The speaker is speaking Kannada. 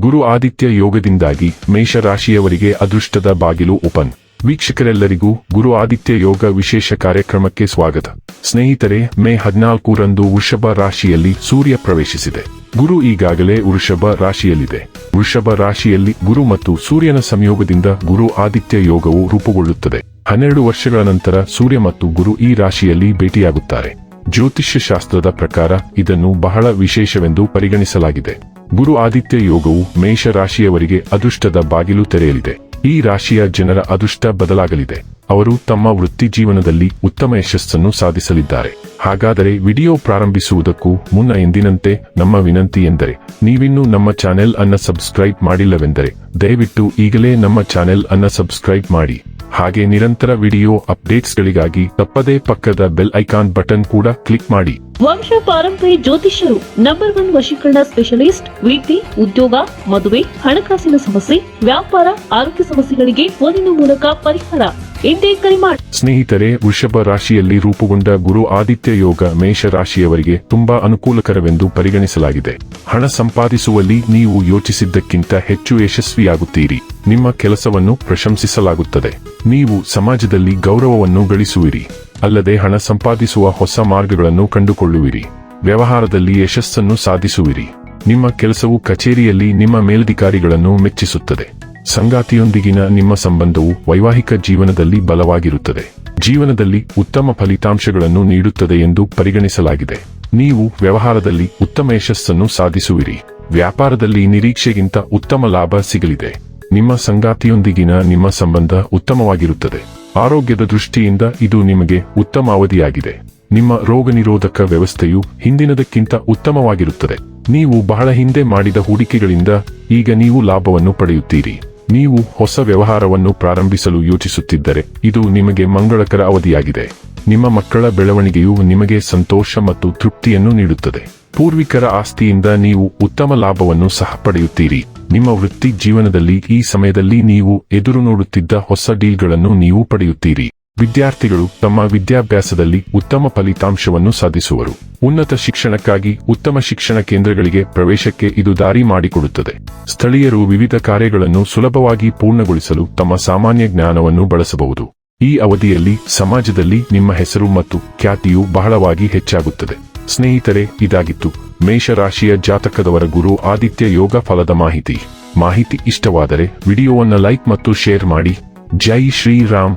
ಗುರು ಆದಿತ್ಯ ಯೋಗದಿಂದಾಗಿ ಮೇಷರಾಶಿಯವರಿಗೆ ಅದೃಷ್ಟದ ಬಾಗಿಲು ಓಪನ್. ವೀಕ್ಷಕರೆಲ್ಲರಿಗೂ ಗುರು ಆದಿತ್ಯ ಯೋಗ ವಿಶೇಷ ಕಾರ್ಯಕ್ರಮಕ್ಕೆ ಸ್ವಾಗತ. ಸ್ನೇಹಿತರೆ, ಮೇ ಹದಿನಾಲ್ಕರಂದು ವೃಷಭ ರಾಶಿಯಲ್ಲಿ ಸೂರ್ಯ ಪ್ರವೇಶಿಸಿದೆ. ಗುರು ಈಗಾಗಲೇ ವೃಷಭ ರಾಶಿಯಲ್ಲಿದೆ. ವೃಷಭ ರಾಶಿಯಲ್ಲಿ ಗುರು ಮತ್ತು ಸೂರ್ಯನ ಸಂಯೋಗದಿಂದ ಗುರು ಆದಿತ್ಯ ಯೋಗವು ರೂಪುಗೊಳ್ಳುತ್ತದೆ. ಹನ್ನೆರಡು ವರ್ಷಗಳ ನಂತರ ಸೂರ್ಯ ಮತ್ತು ಗುರು ಈ ರಾಶಿಯಲ್ಲಿ ಭೇಟಿಯಾಗುತ್ತಾರೆ. ಜ್ಯೋತಿಷ್ಯ ಶಾಸ್ತ್ರದ ಪ್ರಕಾರ ಇದನ್ನು ಬಹಳ ವಿಶೇಷವೆಂದು ಪರಿಗಣಿಸಲಾಗಿದೆ. ಗುರು ಆದಿತ್ಯ ಯೋಗವು ಮೇಷ ರಾಶಿಯವರಿಗೆ ಅದೃಷ್ಟದ ಬಾಗಿಲು ತೆರೆಯಲಿದೆ. ಈ ರಾಶಿಯ ಜನರ ಅದೃಷ್ಟ ಬದಲಾಗಲಿದೆ. ಅವರು ತಮ್ಮ ವೃತ್ತಿ ಜೀವನದಲ್ಲಿ ಉತ್ತಮ ಯಶಸ್ಸನ್ನು ಸಾಧಿಸಲಿದ್ದಾರೆ. ಹಾಗಾದರೆ ವಿಡಿಯೋ ಪ್ರಾರಂಭಿಸುವುದಕ್ಕೂ ಮುನ್ನ ಎಂದಿನಂತೆ ನಮ್ಮ ವಿನಂತಿ ಎಂದರೆ, ನೀವಿನ್ನೂ ನಮ್ಮ ಚಾನೆಲ್ ಅನ್ನ ಸಬ್ಸ್ಕ್ರೈಬ್ ಮಾಡಿಲ್ಲವೆಂದರೆ, ದಯವಿಟ್ಟು ಈಗಲೇ ನಮ್ಮ ಚಾನೆಲ್ ಅನ್ನ ಸಬ್ಸ್ಕ್ರೈಬ್ ಮಾಡಿ. ಹಾಗೆ ನಿರಂತರ ವಿಡಿಯೋ ಅಪ್ಡೇಟ್ಸ್ಗಳಿಗಾಗಿ ತಪ್ಪದೇ ಪಕ್ಕದ ಬೆಲ್ ಐಕಾನ್ ಬಟನ್ ಕೂಡ ಕ್ಲಿಕ್ ಮಾಡಿ. ವಂಶ ಪಾರಂಪರ್ಯ ಜ್ಯೋತಿಷ್ಯರು ನಂಬರ್ ಒನ್ ವಶೀಕರಣ ಸ್ಪೆಷಲಿಸ್ಟ್ ವೃತ್ತಿ ಉದ್ಯೋಗ, ಮದುವೆ, ಹಣಕಾಸಿನ ಸಮಸ್ಯೆ, ವ್ಯಾಪಾರ, ಆರೋಗ್ಯ ಸಮಸ್ಯೆಗಳಿಗೆ ಫೋನಿನ ಮೂಲಕ ಪರಿಹಾರ. ಸ್ನೇಹಿತರೆ, ವೃಷಭ ರಾಶಿಯಲ್ಲಿ ರೂಪುಗೊಂಡ ಗುರು ಆದಿತ್ಯ ಯೋಗ ಮೇಷ ರಾಶಿಯವರಿಗೆ ತುಂಬಾ ಅನುಕೂಲಕರವೆಂದು ಪರಿಗಣಿಸಲಾಗಿದೆ. ಹಣ ಸಂಪಾದಿಸುವಲ್ಲಿ ನೀವು ಯೋಚಿಸಿದ್ದಕ್ಕಿಂತ ಹೆಚ್ಚು ಯಶಸ್ವಿಯಾಗುತ್ತೀರಿ. ನಿಮ್ಮ ಕೆಲಸವನ್ನು ಪ್ರಶಂಸಿಸಲಾಗುತ್ತದೆ. ನೀವು ಸಮಾಜದಲ್ಲಿ ಗೌರವವನ್ನು ಗಳಿಸುವಿರಿ. ಅಲ್ಲದೆ ಹಣ ಸಂಪಾದಿಸುವ ಹೊಸ ಮಾರ್ಗಗಳನ್ನು ಕಂಡುಕೊಳ್ಳುವಿರಿ. ವ್ಯವಹಾರದಲ್ಲಿ ಯಶಸ್ಸನ್ನು ಸಾಧಿಸುವಿರಿ. ನಿಮ್ಮ ಕೆಲಸವು ಕಚೇರಿಯಲ್ಲಿ ನಿಮ್ಮ ಮೇಲಧಿಕಾರಿಗಳನ್ನು ಮೆಚ್ಚಿಸುತ್ತದೆ. ಸಂಗಾತಿಯೊಂದಿಗಿನ ನಿಮ್ಮ ಸಂಬಂಧವು ವೈವಾಹಿಕ ಜೀವನದಲ್ಲಿ ಬಲವಾಗಿರುತ್ತದೆ. ಜೀವನದಲ್ಲಿ ಉತ್ತಮ ಫಲಿತಾಂಶಗಳನ್ನು ನೀಡುತ್ತದೆ ಎಂದು ಪರಿಗಣಿಸಲಾಗಿದೆ. ನೀವು ವ್ಯವಹಾರದಲ್ಲಿ ಉತ್ತಮ ಯಶಸ್ಸನ್ನು ಸಾಧಿಸುವಿರಿ. ವ್ಯಾಪಾರದಲ್ಲಿ ನಿರೀಕ್ಷೆಗಿಂತ ಉತ್ತಮ ಲಾಭ ಸಿಗಲಿದೆ. ನಿಮ್ಮ ಸಂಗಾತಿಯೊಂದಿಗಿನ ನಿಮ್ಮ ಸಂಬಂಧ ಉತ್ತಮವಾಗಿರುತ್ತದೆ. ಆರೋಗ್ಯದ ದೃಷ್ಟಿಯಿಂದ ಇದು ನಿಮಗೆ ಉತ್ತಮ ಅವಧಿಯಾಗಿದೆ. ನಿಮ್ಮ ರೋಗ ನಿರೋಧಕ ವ್ಯವಸ್ಥೆಯು ಹಿಂದಿನದಕ್ಕಿಂತ ಉತ್ತಮವಾಗಿರುತ್ತದೆ. ನೀವು ಬಹಳ ಹಿಂದೆ ಮಾಡಿದ ಹೂಡಿಕೆಗಳಿಂದ ಈಗ ನೀವು ಲಾಭವನ್ನು ಪಡೆಯುತ್ತೀರಿ. ನೀವು ಹೊಸ ವ್ಯವಹಾರವನ್ನು ಪ್ರಾರಂಭಿಸಲು ಯೋಚಿಸುತ್ತಿದ್ದರೆ ಇದು ನಿಮಗೆ ಮಂಗಳಕರ ಅವಧಿಯಾಗಿದೆ. ನಿಮ್ಮ ಮಕ್ಕಳ ಬೆಳವಣಿಗೆಯು ನಿಮಗೆ ಸಂತೋಷ ಮತ್ತು ತೃಪ್ತಿಯನ್ನು ನೀಡುತ್ತದೆ. ಪೂರ್ವಿಕರ ಆಸ್ತಿಯಿಂದ ನೀವು ಉತ್ತಮ ಲಾಭವನ್ನು ಸಹ ಪಡೆಯುತ್ತೀರಿ. ನಿಮ್ಮ ವೃತ್ತಿ ಜೀವನದಲ್ಲಿ ಈ ಸಮಯದಲ್ಲಿ ನೀವು ಎದುರು ನೋಡುತ್ತಿದ್ದ ಹೊಸ ಡೀಲ್ಗಳನ್ನು ನೀವು ಪಡೆಯುತ್ತೀರಿ. ವಿದ್ಯಾರ್ಥಿಗಳು ತಮ್ಮ ವಿದ್ಯಾಭ್ಯಾಸದಲ್ಲಿ ಉತ್ತಮ ಫಲಿತಾಂಶವನ್ನು ಸಾಧಿಸುವರು. ಉನ್ನತ ಶಿಕ್ಷಣಕ್ಕಾಗಿ ಉತ್ತಮ ಶಿಕ್ಷಣ ಕೇಂದ್ರಗಳಿಗೆ ಪ್ರವೇಶಕ್ಕೆ ಇದು ದಾರಿ ಮಾಡಿಕೊಡುತ್ತದೆ. ಸ್ಥಳೀಯರು ವಿವಿಧ ಕಾರ್ಯಗಳನ್ನು ಸುಲಭವಾಗಿ ಪೂರ್ಣಗೊಳಿಸಲು ತಮ್ಮ ಸಾಮಾನ್ಯ ಜ್ಞಾನವನ್ನು ಬಳಸಬಹುದು. ಈ ಅವಧಿಯಲ್ಲಿ ಸಮಾಜದಲ್ಲಿ ನಿಮ್ಮ ಹೆಸರು ಮತ್ತು ಖ್ಯಾತಿಯು ಬಹಳವಾಗಿ ಹೆಚ್ಚಾಗುತ್ತದೆ. ಸ್ನೇಹಿತರೆ, ಇದಾಗಿತ್ತು. ಮೇಷರಾಶಿಯ ಜಾತಕದವರ ಗುರು ಆದಿತ್ಯ ಯೋಗ ಫಲದ ಮಾಹಿತಿ. ಮಾಹಿತಿ ಇಷ್ಟವಾದರೆ ವಿಡಿಯೋವನ್ನು ಲೈಕ್ ಮತ್ತು ಶೇರ್ ಮಾಡಿ. ಜೈ ಶ್ರೀರಾಮ್.